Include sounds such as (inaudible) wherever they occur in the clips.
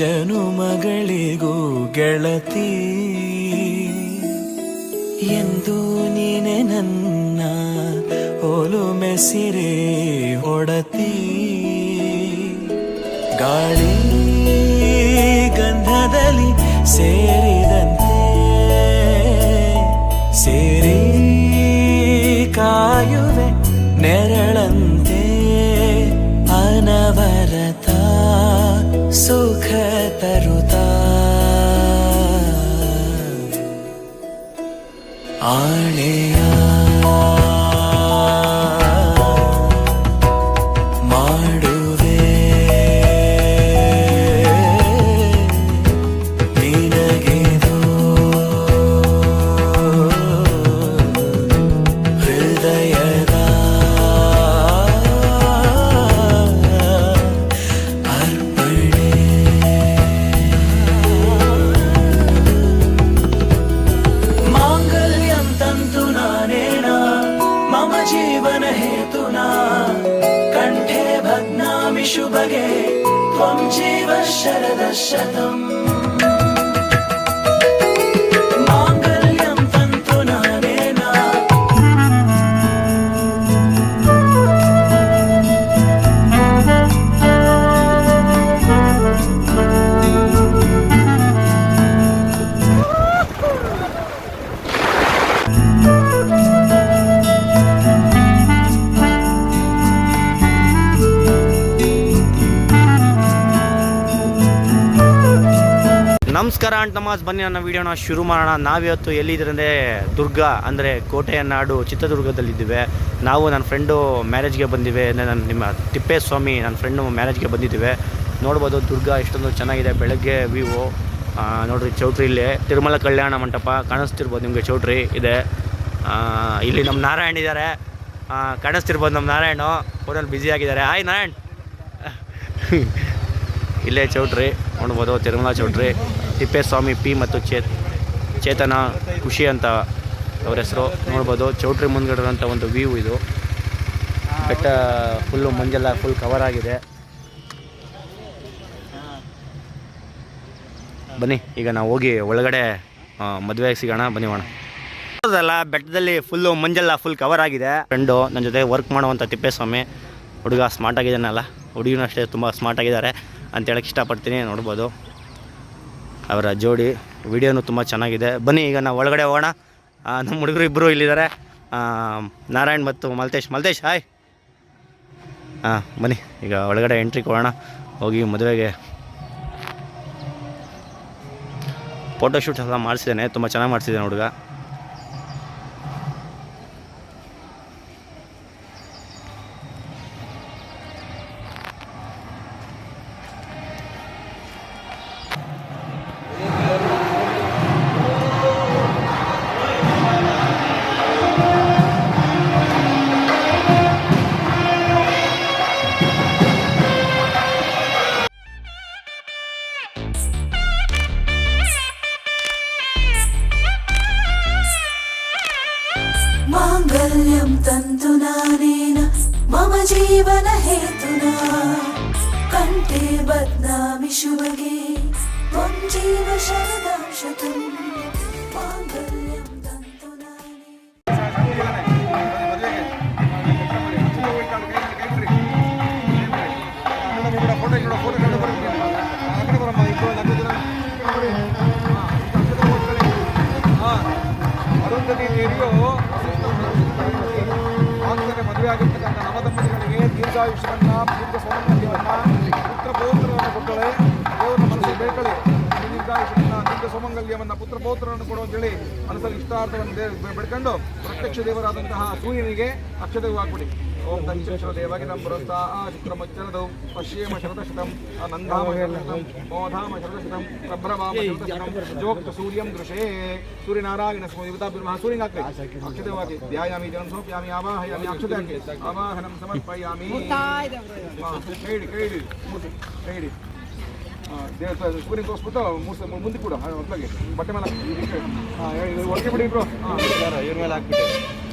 ಜನುಮಗಳಿಗೂ ಗೆಳತಿ. ಎಂದು ನೀನೆ ನನ್ನ ಓಲು ಮೆಸಿರೆ ಒಡತಿ. ಗಾಳಿ ಗಂಧದಲ್ಲಿ ಸೇರಿದಂತೆ ಸುಖ ತರುತ್ತಾ शुभगे त्वं जीव शरदः ನಮಸ್ಕಾರ ಅಂಡ್ ನಮಾಜ್. ಬನ್ನಿ, ನನ್ನ ವಿಡಿಯೋನ ಶುರು ಮಾಡೋಣ. ನಾವಿವತ್ತು ಎಲ್ಲಿದ್ರೆ ದುರ್ಗ, ಅಂದರೆ ಕೋಟೆಯ ನಾಡು ಚಿತ್ರದುರ್ಗದಲ್ಲಿದ್ದೇವೆ. ನಾವು ನನ್ನ ಫ್ರೆಂಡು ಮ್ಯಾರೇಜ್ಗೆ ಬಂದಿವೆ. ಅಂದರೆ ನನ್ನ ನಿಮ್ಮ ತಿಪ್ಪೇಸ್ವಾಮಿ, ನನ್ನ ಫ್ರೆಂಡು ಮ್ಯಾರೇಜ್ಗೆ ಬಂದಿದ್ದೇವೆ. ನೋಡ್ಬೋದು ದುರ್ಗ ಎಷ್ಟೊಂದು ಚೆನ್ನಾಗಿದೆ. ಬೆಳಗ್ಗೆ ವ್ಯೂವು ನೋಡ್ರಿ ಚೌಟ್ರಿ ಇಲ್ಲಿ. ತಿರುಮಲ ಕಲ್ಯಾಣ ಮಂಟಪ ಕಾಣಿಸ್ತಿರ್ಬೋದು ನಿಮಗೆ ಚೌಟ್ರಿ ಇದೆ. ಇಲ್ಲಿ ನಮ್ಮ ನಾರಾಯಣ್ ಇದ್ದಾರೆ. ಕಾಣಿಸ್ತಿರ್ಬೋದು ನಮ್ಮ ನಾರಾಯಣ. ಫೋನಲ್ಲಿ ಬ್ಯುಸಿ ಆಗಿದ್ದಾರೆ. ಹಾಯ್ ನಾರಾಯಣ್. (laughs) ಇಲ್ಲೇ ಚೌಟ್ರಿ, ನೋಡ್ಬೋದು ತಿರುಮಲ ಚೌಟ್ರಿ. ತಿಪ್ಪೇಸ್ವಾಮಿ ಪಿ ಮತ್ತು ಚೇತ್ ಚೇತನ ಖುಷಿ ಅಂತ ಅವ್ರ ಹೆಸರು. ನೋಡ್ಬೋದು, ಚೌಟ್ರಿ ಮುಂದ್ಗಡೆ ಒಂದು ವ್ಯೂ ಇದು. ಬೆಟ್ಟ ಫುಲ್ಲು ಮಂಜೆಲ್ಲ ಫುಲ್ ಕವರ್ ಆಗಿದೆ. ಬನ್ನಿ, ಈಗ ನಾವು ಹೋಗಿ ಒಳಗಡೆ ಮದುವೆ ಸಿಗೋಣ ಬನ್ನಿ ಮಾಡ ಅಲ್ಲ ಬೆಟ್ಟದಲ್ಲಿ ಫುಲ್ಲು ಮಂಜೆಲ್ಲ ಫುಲ್ ಕವರ್ ಆಗಿದೆ. ಫ್ರೆಂಡು ನನ್ನ ಜೊತೆ ವರ್ಕ್ ಮಾಡುವಂಥ ತಿಪ್ಪೇಸ್ವಾಮಿ, ಹುಡುಗ ಸ್ಮಾರ್ಟ್ ಆಗಿದ್ದಾನಲ್ಲ, ಹುಡುಗಿನೂ ಅಷ್ಟೇ ತುಂಬ ಸ್ಮಾರ್ಟ್ ಆಗಿದ್ದಾರೆ ಅಂತ ಹೇಳಕ್ಕೆ ಇಷ್ಟಪಡ್ತೀನಿ, ನೋಡ್ಬೋದು. ಅವರ ಜೋಡಿ ವಿಡಿಯೋನು ತುಂಬ ಚೆನ್ನಾಗಿದೆ. ಬನ್ನಿ, ಈಗ ನಾವು ಒಳಗಡೆ ಹೋಗೋಣ. ನಮ್ಮ ಹುಡುಗರು ಇಬ್ಬರು ಇಲ್ಲಿದ್ದಾರೆ. ನಾರಾಯಣ್ ಮತ್ತು ಮಲ್ತೇಶ್. ಮಲ್ತೇಶ್, ಹಾಯ್. ಹಾಂ ಬನ್ನಿ, ಈಗ ಒಳಗಡೆ ಎಂಟ್ರಿ ಕೊಡೋಣ ಹೋಗಿ ಮದುವೆಗೆ ಫೋಟೋಶೂಟ್ ಎಲ್ಲ ಮಾಡಿಸಿದ್ದೇನೆ. ತುಂಬ ಚೆನ್ನಾಗಿ ಮಾಡಿಸಿದ್ದೇನೆ ಹುಡುಗ. माङ्गल्यं तन्तु नानेन मम जीवन हेतुना कण्ठे बध्नामि शुभगे त्वं जीव शरदां शतम् माङ्गल्यं तन्तु नानेन ಅರುಂಧತಿ ದೇವಿಯು ಆಗ್ತಾನೆ ಮದುವೆ ಆಗಿರ್ತಕ್ಕಂಥ ನವದಂಪತಿಗಳಿಗೆ ದೀರ್ಘಾಯುಷ್ಯವನ್ನ, ದೀರ್ಘ ಸೌಮಂಗಲ್ಯವನ್ನು, ಪುತ್ರ ಪೌತ್ರರನ್ನು ಕೊಟ್ಟಳೆ ದೇವರ ಮನಸ್ಸು ಬೇಕಳೆ ದೀರ್ಘಾಯುಷ್ಯವನ್ನ, ದೀರ್ಘ ಸೌಮಂಗಲ್ಯವನ್ನ ಪುತ್ರ ಪೌತ್ರರನ್ನು ಕೊಡು ಅಂತೇಳಿ ಮನಸ್ಸಲ್ಲಿ ಇಷ್ಟಾರ್ಥವನ್ನು ಬೆಳ್ಕೊಂಡು ಪ್ರತ್ಯಕ್ಷ ದೇವರಾದಂತಹ ಸೂರ್ಯನಿಗೆ ಅಕ್ಷತೆ ಹಾಕ್ಬಿಡಿ ಓಂ ದಂಚಕ್ಷರ ದೇವಗಿನಂ ಪುರಸ್ತಾ ಆ ಚಿತ್ರಮಚ್ಚರದೌ ಪಶ್ಯೇಮ ಶರದಶತಂ ನಂದಾಮ ಶರದಶತಂ ಮೋಧಾಮ ಶರದಶತಂ ಪ್ರಭ್ರವಾಮ ಶರದಶತಂ ಜೋಕ್ತ ಸೂರ್ಯಂ ದೃಶೇ ಸೂರ್ಯನಾರಾಯಣ ಸ್ಮೃತಿರ್ಮಃ ಸೂರ್ಯನ ಹಾಕಿ ಅಕ್ಷತೆ ಹಾಕಿ ಧ್ಯಾಯಾಮಿ ಜನ ಸೋಪ್ಯಾಮಿ ಆವಾಹಯಾಮಿ ಅಕ್ಷತಾಗಿ ಆವಾಹನಂ ಸಮರ್ಪಯಾಮಿ. ಹಾ, ಕೈ ಹಿಡಿ ಕೈ ಹಿಡಿ ಮೂರ್ತಿ, ಕೈ ಹಿಡಿ ಆ, ದೇವ ಸೂರ್ಯನ ತೋರಿಸ್ಬಿಟ್ಟು ಮೂರ್ಸ ಮುಂದೆ ಕೂಡ ಹೊತ್ತಲಾಗಿ ಬಟ್ಟೆ ಮೇಲೆ ಹಾಕಿ. ಹಾಂ ದಿಕ್ಕು. ಹಾ, ಹೇಳಿ, ಒಳಗೆ ಬಿಡಿ ಇಬ್ರು ಹಾ, ಇವ್ರ ಮೇಲೆ ಹಾಕ್ಬಿಟ್ಟೆ.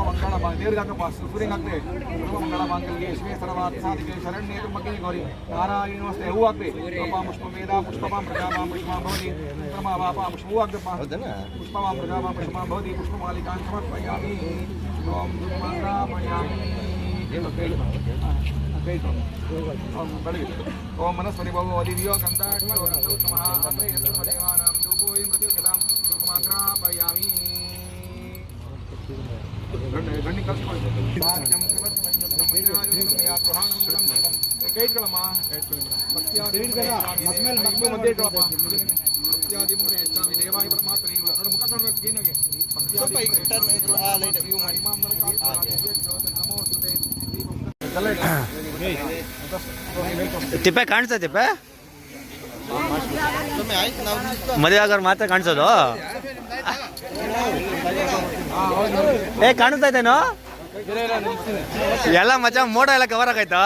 ಮಂಗಳ ದೇವ್ರಿಗೆ ಹಾಕಪ್ಪ ಸೂರ್ಯಂಗೆ ಹಾಕ್ತೆ ಸರ್ವ ಮಂಗಳ ಮಾಂಗಲ್ಯ ಶಿವೇ ಸರ್ವಾರ್ಥ ಸಾಧಿಕೆ ಶರಣ್ಯೇ ತುಮಕ್ಕೆ ಗೌರಿ ನಾರಾಯಣ ನಮಸ್ತೆ ಹೂ ಹಾಕ್ತೆ ಪುಷ್ಪ ಪುಷ್ಪ ವೇದ ಪುಷ್ಪಮಾಂ ಪ್ರಜಾಮಾಂ ಪುಷ್ಪಮಾಂ ಭವತಿ ಕ್ರಮ ವಾಪ ಪುಷ್ಪ ಹೂ ಹಾಕ್ತಪ್ಪ ಪುಷ್ಪಮಾಂ ಪ್ರಜಾಮಾಂ ಪುಷ್ಪಮಾಂ ಭವತಿ ಪುಷ್ಪಮಾಲಿಕಾಂ ಸಮರ್ಪಯಾಮಿ ಓಂ ದುರ್ಮಂಗಾಮಯಾಮಿ ಬೆಳಗ್ಗೆ ಓಂ ಮನಸ್ವರಿ ಭಗವತಿ ದಿವ್ಯೋ ಕಂದಾಕ್ಷೋ ಗಂಧೋತ್ತಮಃ ಅಪ್ರೇಯಸ್ತು ದೇವಾನಾಂ ಧೂಪೋಯಂ ಪ್ರತಿಕೃತಾಂ ಧೂಪಮಾಗ್ರಾಪಯಾಮಿ ಗಣ್ಣಿ ತಿಪ್ಪೆ ಕಾಣಿಸ್ತಾ ತಿಪ್ಪೆ? ಮದುವೆ ಆಗೋರು ಮಾತ್ರ ಕಾಣಿಸೋದು? ಏ ಕಾಣಿಸ್ತಾ ಇದ್ದೇನೋ? ಎಲ್ಲ ಮಚ್ಚ ಮೋಡ ಎಲ್ಲ ಕವರ್ ಆಗೈತಾ